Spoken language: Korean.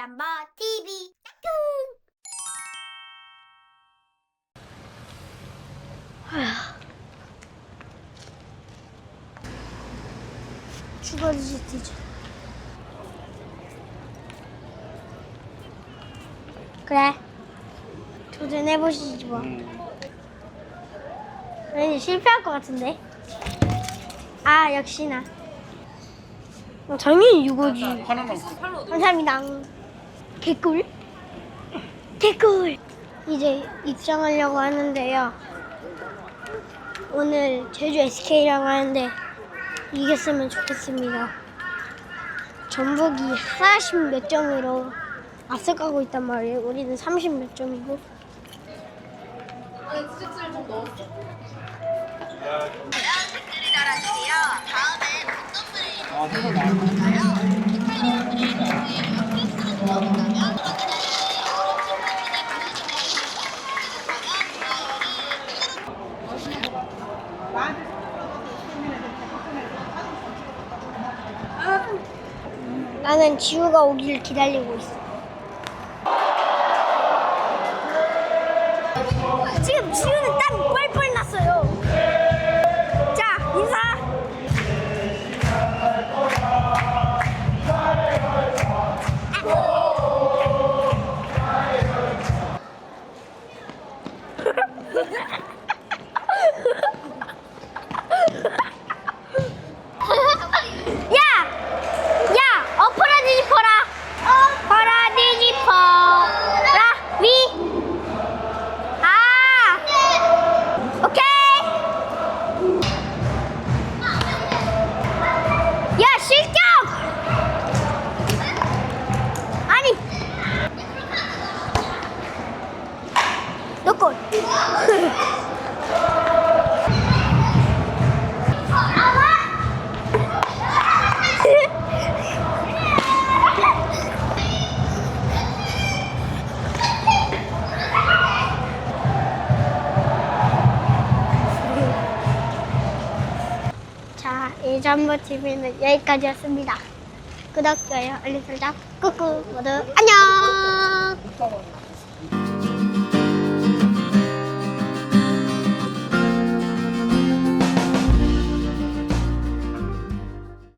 잠버 TV 죽어주지 뒤져. 그래. 도전해보시지 뭐. 왠지 실패할 것 같은데. 아, 역시나. 어, 당연히 이거지. 하나만 감사합니다. 개꿀. 개꿀. 이제 입장하려고 하는데요. 오늘 제주 SK랑 하는데 이겼으면 좋겠습니다. 전북이 40몇 점으로 앞서가고 있단 말이에요. 우리는 30 몇 점이고. 아 해서 나 나는 지우가 오기를 기다리고 있어. 지금 지우는 땀 야, 실 자, 일잠버 TV는 여기까지였습니다. 구독, 좋아요, 알림 설정 꾹꾹 모두 안녕!